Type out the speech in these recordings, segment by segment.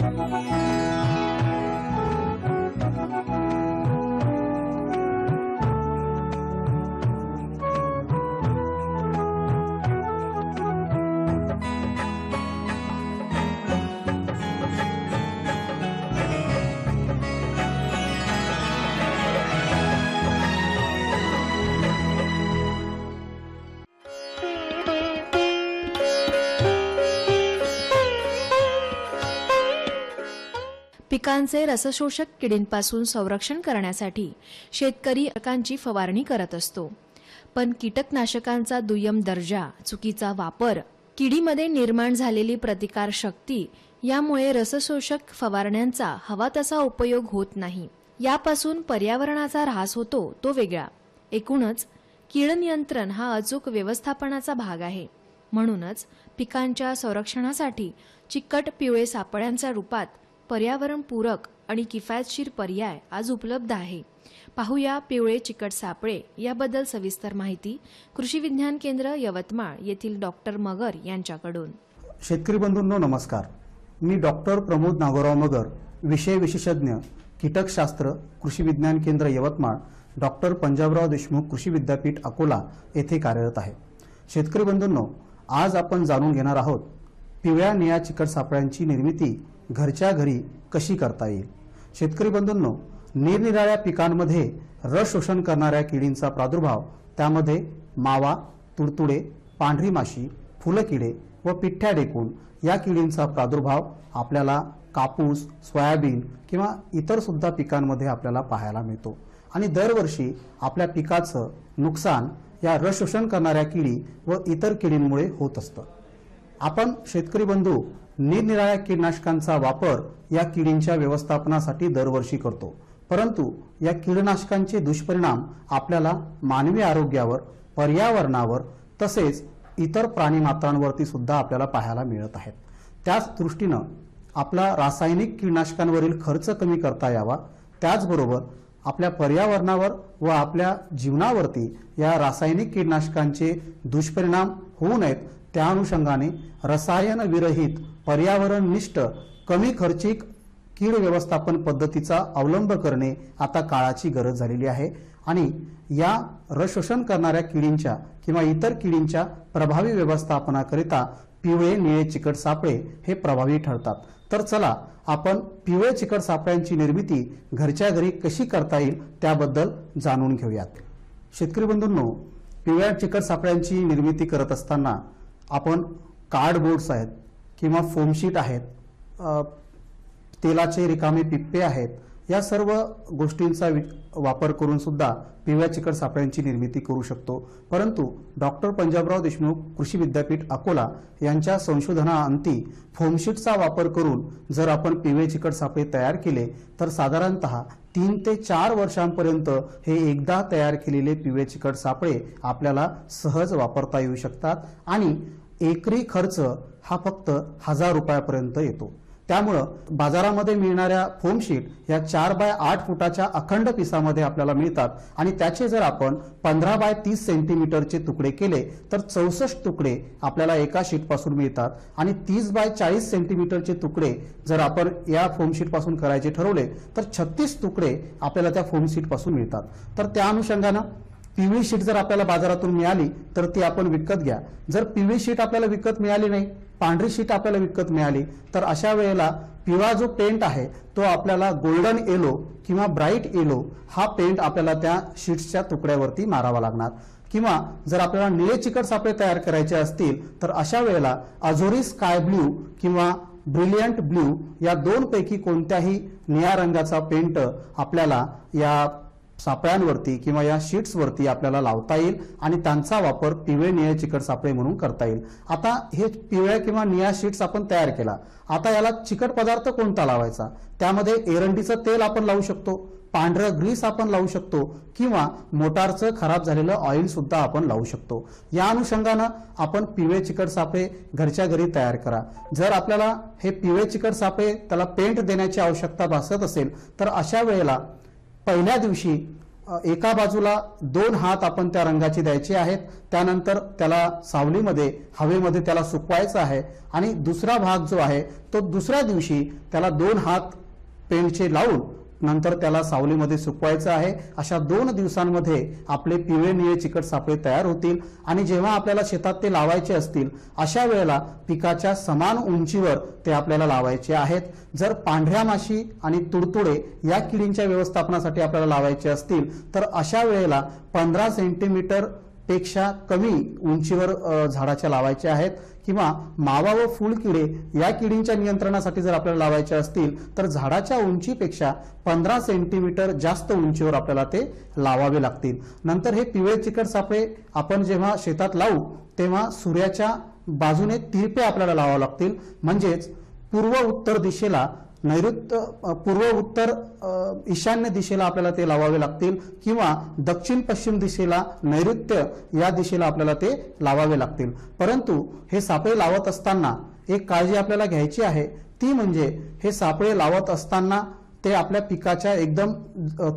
Música पिकांचे रसशोषक किडींपासून संरक्षण करण्यासाठी शेतकरी अकांची फवारणी करत असतो. पण कीटकनाशकांचा दुय्यम दर्जा चुकीचा वापर किडीमध्ये निर्माण झालेली प्रतिकार शक्ती यामुळे रसशोषक फवारण्यांचा हवा तसा उपयोग होत नाही. यापासून पर्यावरणाचा ऱ्हास होतो तो वेगळा. एकूणच कीड नियंत्रण हा अचूक व्यवस्थापनाचा भाग आहे. म्हणूनच पिकांच्या संरक्षणासाठी चिकट पिवळे सापळ्यांच्या रूपात पर्यावरणपूरक आणि किफायतशीर पर्याय आज उपलब्ध आहे. पाहूया पिवळे चिकट सापळे याबद्दल सविस्तर माहिती कृषी विज्ञान केंद्र यवतमाळ येथील डॉक्टर मगर यांच्याकडून. शेतकरी बंधूंनो नमस्कार. मी डॉक्टर प्रमोद नागोराव मगर विषय विशेषज्ञ कीटकशास्त्र कृषी विज्ञान केंद्र यवतमाळ डॉक्टर पंजाबराव देशमुख कृषी विद्यापीठ अकोला येथे कार्यरत आहे. शेतकरी बंधूंनो आज आपण जाणून घेणार आहोत पिवळ्या निळ्या चिकट सापळ्यांची निर्मिती घरच्या घरी कशी करता येईल? शेतकरी बंधूंनो निरनिराळ्या पिकांमध्ये रस शोषण करणाऱ्या किडींचा प्रादुर्भाव त्यामध्ये मावा तुडतुडे पांढरी माशी फुलकिडे व पिठ्ठ्या डेकून या किडींचा प्रादुर्भाव आपल्याला कापूस सोयाबीन किंवा इतर सुद्धा पिकांमध्ये आपल्याला पाहायला मिळतो. आणि दरवर्षी आपल्या पिकाचं नुकसान या रस शोषण करणाऱ्या किडी व इतर किडींमुळे होत असतं. आपण शेतकरी बंधू निरनिराळ्या कीटनाशकांचा वापर या किडींच्या व्यवस्थापनासाठी दरवर्षी करतो. परंतु या कीडनाशकांचे दुष्परिणाम आपल्याला मानवी आरोग्यावर पर्यावरणावर तसेच इतर प्राणीमात्रांवरती सुद्धा आपल्याला पाहायला मिळत आहेत. त्याच दृष्टीनं आपला रासायनिक कीटनाशकांवरील खर्च कमी करता यावा. त्याचबरोबर आपल्या पर्यावरणावर व आपल्या जीवनावरती या रासायनिक कीटनाशकांचे दुष्परिणाम होऊ नयेत त्या अनुषंगाने रसायन विरहित पर्यावरणनिष्ठ कमी खर्चिक कीड व्यवस्थापन पद्धतीचा अवलंब करणे आता काळाची गरज झालेली आहे. आणि या रशोषण करणाऱ्या किडींच्या किंवा इतर किडींच्या प्रभावी व्यवस्थापनाकरिता पिवळे निळे चिकट सापळे हे प्रभावी ठरतात. तर चला आपण पिवळे चिकट सापळ्यांची निर्मिती घरच्या घरी कशी करता येईल त्याबद्दल जाणून घेऊयात. शेतकरी बंधूंनो पिवळ्या चिकट सापळ्यांची निर्मिती करत असताना आपण कार्डबोर्ड्स आहेत किंवा फोमशीट आहेत तेलाचे रिकामे पिप्पे आहेत या सर्व गोष्टींचा वि- वापर करून सुद्धा पिवळ्या चिकट सापळ्यांची निर्मिती करू शकतो. परंतु डॉक्टर पंजाबराव देशमुख कृषी विद्यापीठ अकोला यांच्या संशोधनाअंती फोमशीटचा वापर करून जर आपण पिवळे चिकट सापळे तयार केले तर साधारणतः तीन ते चार वर्षांपर्यंत हे एकदा तयार केलेले पिवळे चिकट सापळे आपल्याला सहज वापरता येऊ शकतात आणि एकरी खर्च हा फक्त हजार रुपयापर्यंत येतो. त्यामुळं बाजारामध्ये मिळणाऱ्या फोमशीट या चार बाय आठ फुटाच्या अखंड पिसामध्ये आपल्याला मिळतात. आणि त्याचे जर आपण पंधरा बाय तीस सेंटीमीटरचे तुकडे केले तर चौसष्ट तुकडे आपल्याला एका शीटपासून मिळतात. आणि तीस बाय चाळीस सेंटीमीटरचे तुकडे जर आपण या फोमशीटपासून करायचे ठरवले तर छत्तीस तुकडे आपल्याला त्या फोमशीटपासून मिळतात. तर त्या अनुषंगानं पिवळी शीट जर आपल्याला बाजारातून मिळाली तर ती आपण विकत घ्या. जर पिवळी शीट आपल्याला विकत मिळाली नाही पांढरी शीट आपल्याला विकत मिळाली तर अशा वेळेला पिवळा जो पेंट आहे तो आपल्याला गोल्डन येलो किंवा ब्राईट येलो हा पेंट आपल्याला त्या शीट्सच्या तुकड्यावरती मारावा लागणार. किंवा जर आपल्याला निळे चिकट सापळे तयार करायचे असतील तर अशा वेळेला अझोरी स्काय ब्ल्यू किंवा ब्रिलियंट ब्ल्यू या दोनपैकी कोणत्याही निळ्या रंगाचा पेंट आपल्याला या सापळ्यांवरती किंवा या शीट्सवरती आपल्याला लावता येईल आणि त्यांचा वापर पिवळे निळे चिकट सापळे म्हणून करता येईल. आता हे पिवळ्या किंवा निळ्या शीट्स आपण तयार केला. आता याला चिकट पदार्थ कोणता लावायचा? त्यामध्ये एरंडीचं तेल आपण लावू शकतो पांढरं ग्रीस आपण लावू शकतो किंवा मोटारचं खराब झालेलं ऑइल सुद्धा आपण लावू शकतो. या अनुषंगानं आपण पिवळे चिकट सापळे घरच्या घरी तयार करा. जर आपल्याला हे पिवळे चिकट सापळे त्याला पेंट देण्याची आवश्यकता भासत असेल तर अशा वेळेला पहिल्या दिवशी एका बाजूला दोन हात आपण त्या रंगाचे द्यायचे आहेत त्यानंतर त्याला सावलीमध्ये हवेमध्ये त्याला सुकवायचं आहे आणि दुसरा भाग जो आहे तो दुसऱ्या दिवशी त्याला दोन हात पेंटचे लावून नंतर त्याला सावलीमध्ये सुकवायचं आहे. अशा दोन दिवसांमध्ये आपले पिवळे निळे चिकट सापळे तयार होतील. आणि जेव्हा आपल्याला शेतात ते लावायचे असतील अशा वेळेला पिकाच्या समान उंचीवर ते आपल्याला लावायचे आहेत. जर पांढऱ्या माशी आणि तुडतुडे या किडींच्या व्यवस्थापनासाठी आपल्याला लावायचे असतील तर अशा वेळेला पंधरा सेंटीमीटरपेक्षा कमी उंचीवर झाडाच्या लावायच्या आहेत. किंवा मावा व फुल किडे या किडींच्या नियंत्रणासाठी जर आपल्याला लावायचे असतील तर झाडाच्या उंचीपेक्षा पंधरा सेंटीमीटर जास्त उंचीवर आपल्याला ते लावावे लागतील. नंतर हे पिवळे चिकट सापळे आपण जेव्हा शेतात लावू तेव्हा सूर्याच्या बाजूने तिरपे आपल्याला लावावे लागतील. म्हणजेच पूर्व उत्तर दिशेला नैऋत्य पूर्व उत्तर ईशान्य दिशेला आपल्याला ते लावावे लागतील किंवा दक्षिण पश्चिम दिशेला नैऋत्य या दिशेला आपल्याला ते लावावे लागतील. परंतु हे सापळे लावत असताना एक काळजी आपल्याला घ्यायची आहे. ती म्हणजे हे सापळे लावत असताना ते आपल्या पिकाच्या एकदम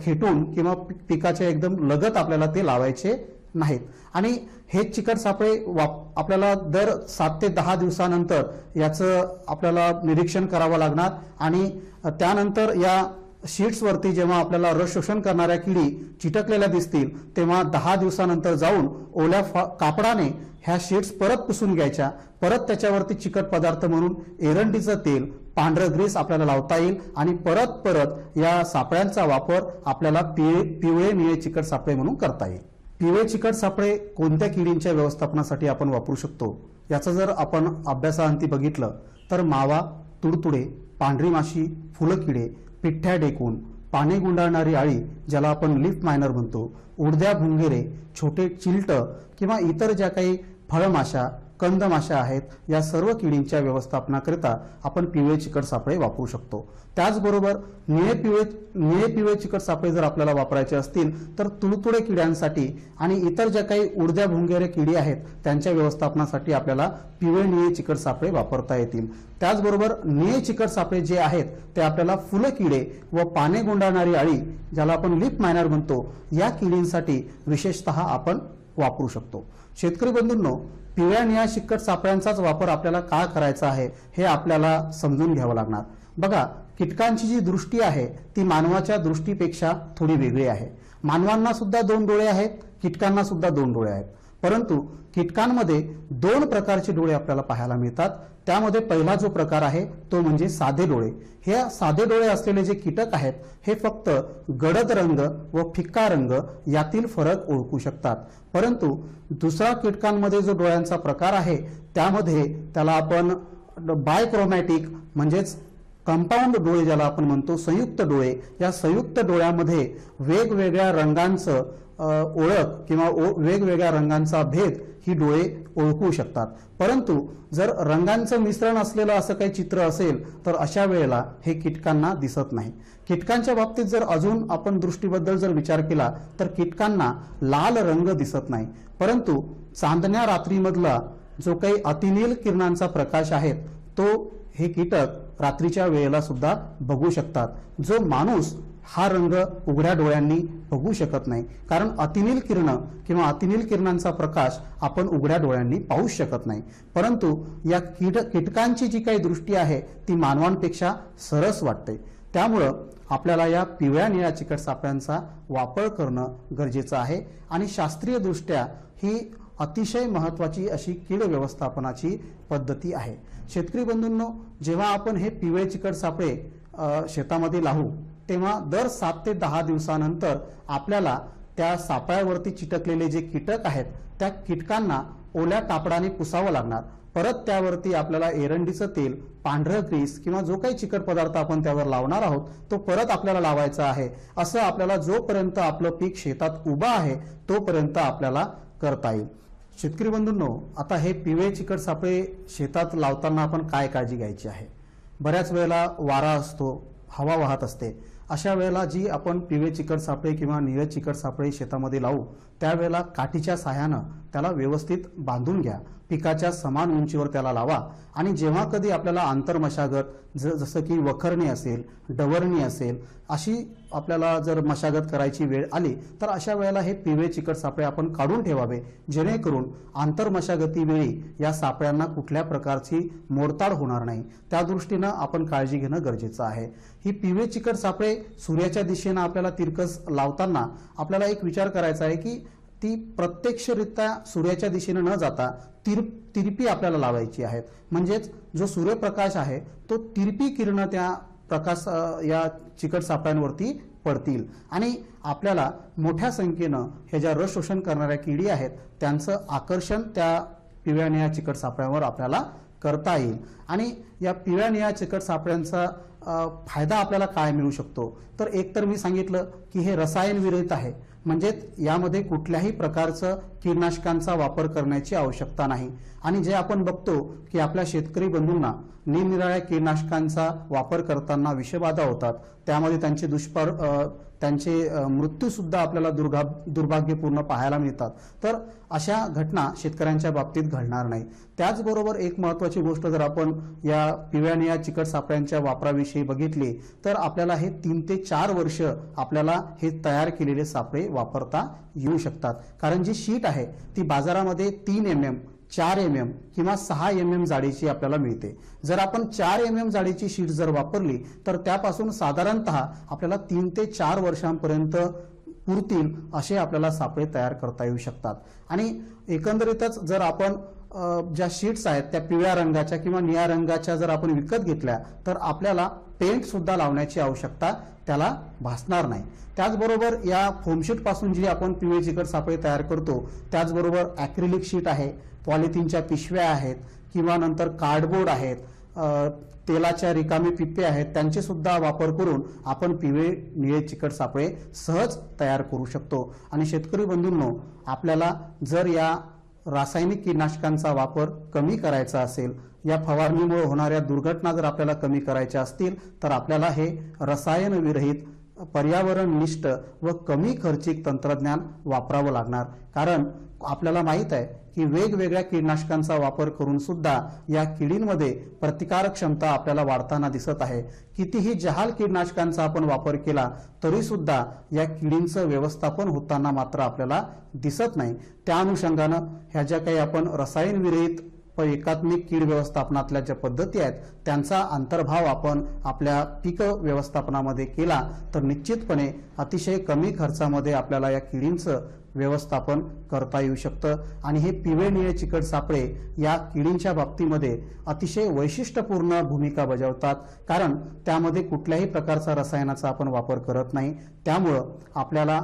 खेटून किंवा पिकाच्या एकदम लगत आपल्याला ते लावायचे नाहीत. आणि हे चिकट सापळे वाप आपल्याला दर सात ते दहा दिवसानंतर याचं आपल्याला निरीक्षण करावं लागणार. आणि त्यानंतर या शीट्सवरती जेव्हा आपल्याला रस शोषण करणाऱ्या किडी चिटकलेल्या दिसतील तेव्हा दहा दिवसानंतर जाऊन ओल्या फा- कापडाने ह्या शीट्स परत पुसून घ्यायच्या. परत त्याच्यावरती चिकट पदार्थ म्हणून एरंडीचं तेल पांढरं ग्रीस आपल्याला लावता येईल. आणि परत परत या सापळ्यांचा वापर आपल्याला पिळे पिवळे निळे चिकट सापळे म्हणून करता येईल. पिवळे चिकट सापळे कोणत्या किडींच्या व्यवस्थापनासाठी आपण वापरू शकतो? याचं जर आपण अभ्यासाअंती बघितलं तर मावा तुडतुडे पांढरी माशी फुलकिडे पिठ्ठ्या डेकून पाने गुंडाळणारी आळी ज्याला आपण लिफ मायनर म्हणतो उडद्या भुंगेरे छोटे चिलट किंवा इतर ज्या काही फळमाशा कंदमाशा आहेत. या सर्व किडींच्या व्यवस्थापनाकरिता आपण पिवळे चिकट सापळे वापरू शकतो. त्याचबरोबर निळे पिवळे निळे पिवळे चिकट सापळे जर आपल्याला वापरायचे असतील तर तुडतुडे किड्यांसाठी आणि इतर ज्या काही उडद्या भुंगेरे किडी आहेत त्यांच्या व्यवस्थापनासाठी आपल्याला पिवळे निळे चिकट सापळे वापरता येतील. त्याचबरोबर निळे चिकट सापळे जे आहेत ते आपल्याला फुलं किडे व पाने गुंडाळणारी आळी ज्याला आपण लिप मायनर म्हणतो या किडींसाठी विशेषतः आपण वापरू शकतो. शेतकरी बंधूंनो पिवळ्या निळ्या शिक्कट सापळ्यांचाच वापर आपल्याला का करायचा आहे हे आपल्याला समजून घ्यावं लागणार. बघा कीटकांची जी दृष्टी आहे ती मानवाच्या दृष्टीपेक्षा थोडी वेगळी आहे. मानवांना सुद्धा दोन डोळे आहेत कीटकांना सुद्धा दोन डोळे आहेत. परंतु कीटकांमध्ये दोन प्रकारचे डोळे आपल्याला पाहायला मिळतात. त्यामध्ये पहिला जो प्रकार आहे तो म्हणजे साधे डोळे. हे साधे डोळे असलेले जे कीटक आहेत हे फक्त गडद रंग व फिक्का रंग यातील फरक ओळखू शकतात. परंतु दुसरा कीटकांमध्ये जो डोळ्यांचा प्रकार आहे त्यामध्ये त्याला आपण बायक्रोमॅटिक म्हणजेच कंपाऊंड डोळे ज्याला आपण म्हणतो संयुक्त डोळे या संयुक्त डोळ्यामध्ये वेगवेगळ्या रंगांचं ओळख किंवा ओ- वेगवेगळ्या रंगांचा भेद ही डोळे ओळखू शकतात. परंतु जर रंगांचं मिश्रण असलेलं असं काही चित्र असेल तर अशा वेळेला हे कीटकांना दिसत नाही. कीटकांच्या बाबतीत जर अजून आपण दृष्टीबद्दल जर विचार केला तर कीटकांना लाल रंग दिसत नाही. परंतु चांदण्या रात्रीमधला जो काही अतिनील किरणांचा प्रकाश आहे तो हे कीटक रात्रीच्या वेळेला सुद्धा बघू शकतात. जो माणूस हा रंग उघड्या डोळ्यांनी बघू शकत नाही. कारण अतिनील किरण किंवा अतिनील किरणांचा प्रकाश आपण उघड्या डोळ्यांनी पाहू शकत नाही. परंतु या कीट कीटकांची जी काही दृष्टी आहे ती मानवांपेक्षा सरस वाटते. त्यामुळं आपल्याला या पिवळ्या निळ्या चिकट सापळ्यांचा वापर करणं गरजेचं आहे. आणि शास्त्रीयदृष्ट्या ही अतिशय महत्वाची अशी कीड व्यवस्थापनाची पद्धती आहे. शेतकरी बंधूंनो जेव्हा आपण हे पिवळे चिकट सापळे शेतामध्ये लावू तेव्हा दर सात ते दहा दिवसानंतर आपल्याला त्या सापळ्यावरती चिटकलेले जे कीटक आहेत त्या कीटकांना ओल्या कापडाने पुसावं लागणार. परत त्यावरती आपल्याला एरंडीचं तेल पांढरं ग्रीस किंवा जो काही चिकट पदार्थ आपण त्यावर लावणार आहोत तो परत आपल्याला लावायचा आहे. असं आपल्याला जोपर्यंत आपलं पीक शेतात उभं आहे तोपर्यंत आपल्याला करता येईल. शेतकरी बंधूंनो आता हे पिवळे चिकट सापळे शेतात लावताना आपण काय काळजी घ्यायची आहे? बऱ्याच वेळेला वारा असतो हवा वाहत असते. अशा वेळेला जी आपण पिवळे चिकट सापळे किंवा निळे चिकट सापळे शेतामध्ये लावू त्यावेळेला काठीच्या साह्यानं त्याला व्यवस्थित बांधून घ्या. पिकाच्या समान उंचीवर त्याला लावा. आणि जेव्हा कधी आपल्याला आंतरमशागत ज जसं की वखरणी असेल डवरणी असेल अशी आपल्याला जर मशागत करायची वेळ आली तर अशा वेळेला हे पिवळे चिकट सापळे आपण काढून ठेवावे जेणेकरून आंतरमशागतीवेळी या सापळ्यांना कुठल्या प्रकारची मोडताड होणार नाही. त्या दृष्टीनं आपण काळजी घेणं गरजेचं आहे. ही पिवळे चिकट सापळे सूर्याच्या दिशेनं आपल्याला तिरकस लावताना आपल्याला एक विचार करायचा आहे की ती प्रत्यक्षरित्या सूर्याच्या दिशेने न जाता तिर तिरपी आपल्याला लावायची आहेत म्हणजेच जो सूर्यप्रकाश आहे तो तिरपी किरणं त्या प्रकाश या चिकट सापळ्यांवरती पडतील. आणि आपल्याला मोठ्या संख्येनं हे ज्या रस शोषण करणाऱ्या किडी आहेत त्यांचं आकर्षण त्या पिवळ्या निळ्या चिकट सापळ्यांवर आपल्याला करता येईल. आणि या पिवळ्या निळ्या चिकट सापळ्यांचा फायदा आपल्याला काय मिळू शकतो? तर एक तर मी सांगितलं की हे रसायन विरहित आहे. म्हणजेच यामध्ये कुठल्याही प्रकारचं कीटनाशकांचा वापर करण्याची आवश्यकता नाही. आणि जे आपण बघतो की आपल्या शेतकरी बंधूंना निरनिराळ्या कीटनाशकांचा वापर करताना विषबाधा होतात. त्यामध्ये त्यांचे दुष्पर त्यांचे मृत्यूसुद्धा आपल्याला दुर्गा दुर्भाग्यपूर्ण पाहायला मिळतात. तर अशा घटना शेतकऱ्यांच्या बाबतीत घडणार नाही. त्याचबरोबर एक महत्वाची गोष्ट जर आपण या पिव्याने या चिकट सापळ्यांच्या वापराविषयी बघितली तर आपल्याला हे तीन ते चार वर्ष आपल्याला हे तयार केलेले सापळे वापरता येऊ शकतात. कारण जी शीट आहे ती बाजारामध्ये तीन एम एम चार एम एम किंवा सहा एम एम जाडीची आपल्याला मिळते. जर आपण चार एम एम जाडीची शीट जर वापरली तर त्यापासून साधारणतः आपल्याला तीन ते चार वर्षांपर्यंत पुरतील असे आपल्याला सापळे तयार करता येऊ शकतात. आणि एकंदरीतच जर आपण ज्या शीट्स आहेत त्या पिवळ्या रंगाच्या किंवा निळ्या रंगाच्या जर आपण विकत घेतल्या तर आपल्याला पेंट सुद्धा लावण्याची आवश्यकता त्याला भासणार नाही. त्याचबरोबर या फोमशीटपासून जी आपण पिवळे चिकट सापळे तयार करतो त्याचबरोबर ॲक्रिलिक शीट आहे पॉलिथिनच्या पिशव्या आहेत किंवा नंतर कार्डबोर्ड आहेत तेलाच्या रिकामी पिप्पे आहेत त्यांचे सुद्धा वापर करून आपण पिवळे निळे चिकट सापळे सहज तयार करू शकतो. आणि शेतकरी बंधूंनो आपल्याला जर या रासायनिक कीटनाशकांचा वापर कमी करायचा असेल या फवारणीमुळे होणाऱ्या दुर्घटना जर आपल्याला कमी करायच्या असतील तर आपल्याला हे रसायनविरहित पर्यावरणनिष्ठ व कमी खर्चिक तंत्रज्ञान वापरावं लागणार. कारण आपल्याला माहीत आहे की वेगवेगळ्या कीडनाशकांचा वापर करून सुद्धा या किडींमध्ये प्रतिकारक क्षमता आपल्याला वाढताना दिसत आहे. कितीही जहाल कीडनाशकांचा आपण वापर केला तरी सुद्धा या किडींचं व्यवस्थापन होताना मात्र आपल्याला दिसत नाही. त्या अनुषंगानं ह्या ज्या काही आपण रसायनविरहित एकात्मिक कीड व्यवस्थापनातल्या ज्या पद्धती आहेत त्यांचा अंतर्भाव आपण आपल्या पीक व्यवस्थापनामध्ये केला तर निश्चितपणे अतिशय कमी खर्चामध्ये आपल्याला या किडींचं व्यवस्थापन करता येऊ शकतं. आणि हे पिवळे निळे चिकट सापळे या किडींच्या बाबतीमध्ये अतिशय वैशिष्ट्यपूर्ण भूमिका बजावतात. कारण त्यामध्ये कुठल्याही प्रकारचा रसायनाचा आपण वापर करत नाही. त्यामुळं आपल्याला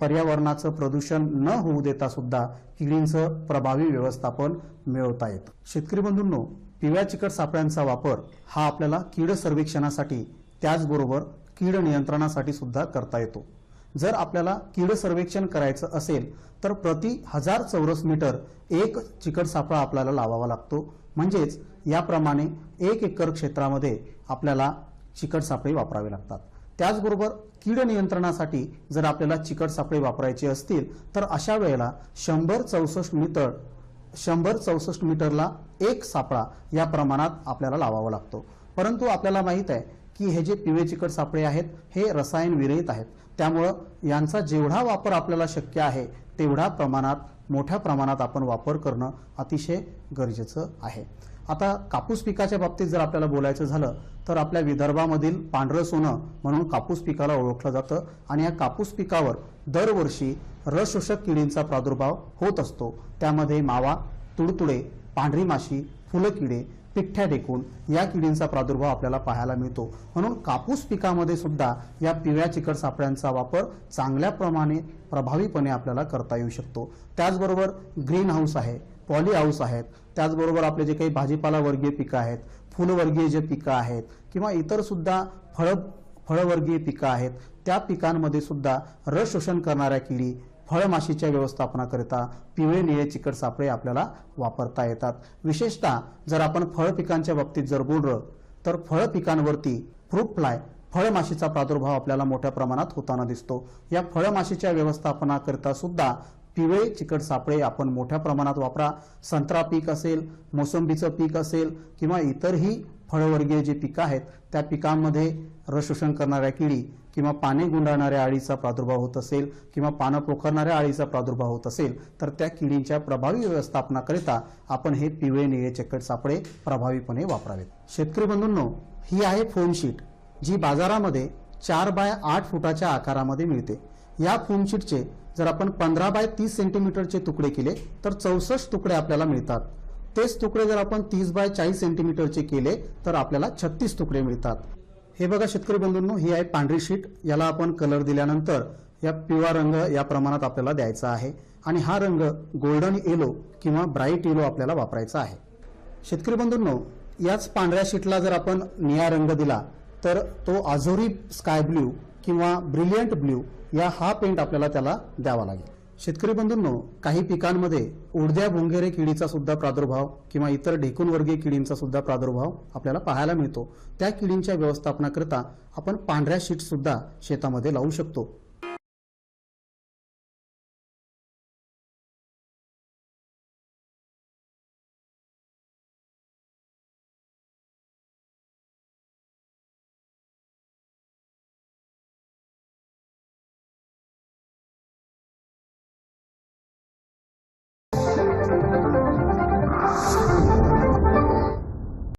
पर्यावरणाचं प्रदूषण न होऊ देता सुद्धा किडींचं प्रभावी व्यवस्थापन मिळवता येतं. शेतकरी बंधूंनो पिवळ्या चिकट सापळ्यांचा वापर हा आपल्याला कीड सर्वेक्षणासाठी त्याचबरोबर कीड नियंत्रणासाठी सुद्धा करता येतो. जर आपल्याला कीड सर्वेक्षण करायचं असेल तर प्रति हजार चौरस मीटर एक चिकट सापळा आपल्याला लावावा लागतो. म्हणजेच याप्रमाणे एक एकर क्षेत्रामध्ये आपल्याला चिकट सापळे वापरावे लागतात. त्याचबरोबर कीड नियंत्रणासाठी जर आपल्याला चिकट सापळे वापरायचे असतील तर अशा वेळेला शंभर चौसष्ट मीटर शंभर चौसष्ट मीटरला एक सापळा या प्रमाणात आपल्याला लावावा लागतो. परंतु आपल्याला माहीत आहे की हे जे पिवळे चिकट सापळे आहेत हे रसायन विरहित आहेत. त्यामुळं यांचा जेवढा वापर आपल्याला शक्य आहे तेवढ्या प्रमाणात मोठ्या प्रमाणात आपण वापर करणं अतिशय गरजेचं आहे. आता कापूस पिकाच्या बाबतीत जर आपल्याला बोलायचं झालं तर आपल्या विदर्भामधील पांढरं सोनं म्हणून कापूस पिकाला ओळखलं जातं आणि या कापूस पिकावर दरवर्षी रसशोषक किडींचा प्रादुर्भाव होत असतो. त्यामध्ये मावा तुडतुडे पांढरी माशी फुलकिडे पिठ्ठ्या टेकून या किडींचा प्रादुर्भाव आपल्याला पाहायला मिळतो. म्हणून कापूस पिकामध्ये सुद्धा या पिवळ्या चिकट सापळ्यांचा वापर चांगल्या प्रमाणे प्रभावीपणे आपल्याला करता येऊ शकतो. त्याचबरोबर ग्रीन हाऊस आहे पॉली हाऊस आहेत. त्याचबरोबर आपले जे काही भाजीपाला वर्गीय पिकं आहेत फुलवर्गीय जे पिकं आहेत किंवा इतर सुद्धा फळ फळवर्गीय पिकं आहेत त्या पिकांमध्ये सुद्धा रस शोषण करणाऱ्या किडी फळमाशीच्या व्यवस्थापनाकरिता पिवळे निळे चिकट सापळे आपल्याला वापरता येतात. विशेषतः जर आपण फळ पिकांच्या बाबतीत जर बोललो तर फळ पिकांवरती फ्रूट फ्लाय फळमाशीचा प्रादुर्भाव आपल्याला मोठ्या प्रमाणात होताना दिसतो. या फळमाशीच्या व्यवस्थापनाकरिता सुद्धा पिवळे चिकट सापळे आपण मोठ्या प्रमाणात वापरा. संत्रा पीक असेल मोसंबीचं पीक असेल किंवा इतरही फळवर्गीय जे पिकं आहेत त्या पिकांमध्ये रस शोषण करणाऱ्या किडी किंवा पाने गुंडाळणाऱ्या अळीचा प्रादुर्भाव होत असेल किंवा पानं पोखरणाऱ्या अळीचा प्रादुर्भाव होत असेल तर त्या किडींच्या प्रभावी व्यवस्थापनाकरिता आपण हे पिवळे निळे चक्कट सापळे प्रभावीपणे वापरावेत. शेतकरी बंधूंनो ही आहे फोमशीट जी बाजारामध्ये चार बाय आठ फुटाच्या आकारामध्ये मिळते. या फोमशीटचे जर आपण पंधरा बाय तीस सेंटीमीटरचे तुकडे केले तर चौसष्ट तुकडे आपल्याला मिळतात. तेच तुकडे जर आपण तीस बाय चाळीस सेंटीमीटरचे केले तर आपल्याला छत्तीस तुकडे मिळतात. हे बघा शेतकरी बंधूंनो ही आहे पांढरी शीट. याला आपण कलर दिल्यानंतर या पिवळा रंग या प्रमाणात आपल्याला द्यायचा आहे. आणि हा रंग गोल्डन येलो किंवा ब्राईट येलो आपल्याला वापरायचा आहे. शेतकरी बंधूंनो याच पांढऱ्या शीटला जर आपण निळा रंग दिला तर तो आझोरी स्काय ब्ल्यू किंवा ब्रिलियंट ब्ल्यू या हा पेंट आपल्याला त्याला द्यावा लागेल. शेतकरी बंधूंनो काही पिकांमध्ये उडद्या भोंगेरे किडीचा सुद्धा प्रादुर्भाव किंवा इतर ढेकूनवर्गीय किडींचा सुद्धा प्रादुर्भाव आपल्याला पाहायला मिळतो. त्या किडींच्या व्यवस्थापनाकरिता आपण पांढऱ्या शीट सुद्धा शेतामध्ये लावू शकतो.